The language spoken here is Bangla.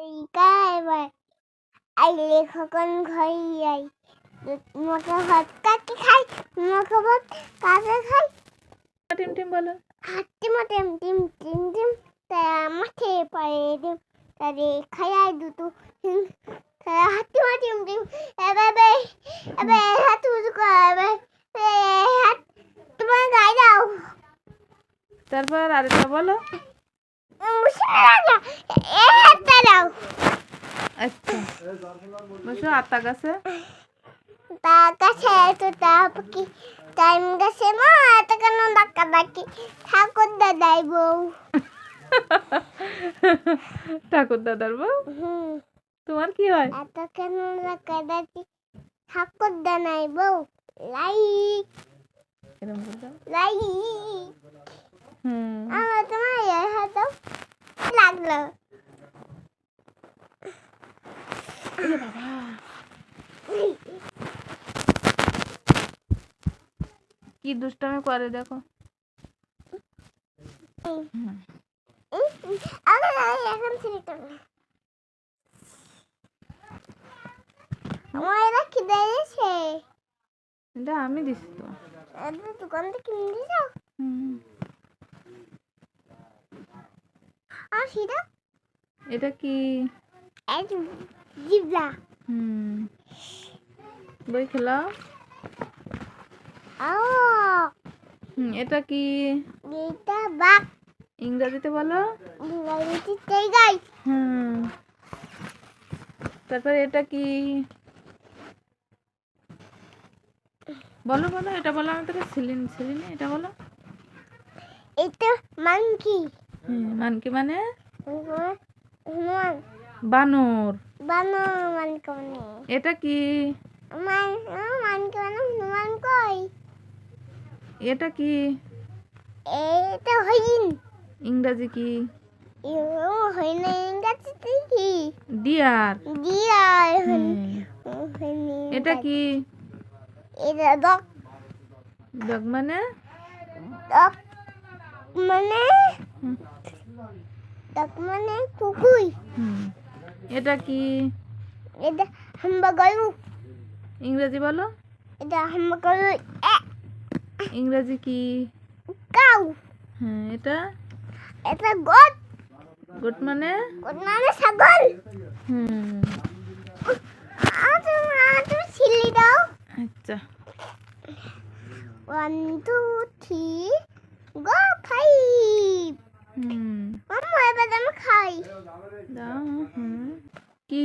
এই গায়ে আইলে কখন ঘরে যাই তোমাকে ভাত কাকে খাই? তোমাকে ভাত কাকে খাই? টিম টিম বলো। মাঠে টিম টিম টিম তারা মাঠে পায়ে ডিম তারে খায়াই দুটো তারা হাঁটতে মাঠে টিম টিম এভাবে এবার হাত উঁচু করে হাত তোমার গায়ে দাও। তারপর আরেকটা বলো এ হাতটা দাও আচ্ছা বসো আত্মা গাছে। টাইম গেছে মা এত কেন ধাক্কা ধাক্কি ঠাকুর দাদাই বউ। ঠাকুর দাদার বউ? তোমার কি হয়? এত কেন ধাক্কি ঠাকুর দানাই বউ। লাই এরকম করে লাই হুম। আমার তোমার হাতে লাগল। বাবা কি দুষ্টামি করে দেখো। আমি দিছি তো। দোকান থেকে কিনে হুম। আর সেটা এটা কি? জিবলা হুম। বই খেলাও ও। হুম এটা কি? এটা ইংরেজিতে বলো? ইংরেজিতে টাইগার হুম। তারপর এটা কি? বলো বলো এটা বলো আমি তোকে সিলিন সিলিন এটা বলো। এটা মাংকি হুম মানকি মানে? হনুমান। বানর। বানো মানকে মানে এটা কি? মান মানকে মানে হনুমান কই? এটা কি? এটা হইন। ইংরাজি কি? কি? ডিয়ার। এটা কি? এটা ডক। ডগ মানে? মানে। মানে কুকুই হুম। এটা কি? এটা হাম্বা গরু ইংরেজি বলো। এটা হাম্বা গরু এ। ইংরেজি কি? কাউ। হ্যাঁ এটা? এটা গোট। গুড মানে? গোট মানে ছাগল। হুম। আর তুমি ছিলি দাও। আচ্ছা। One two three go five হুম মাম্মা এবার আমি খাই। দাও হুম। কি?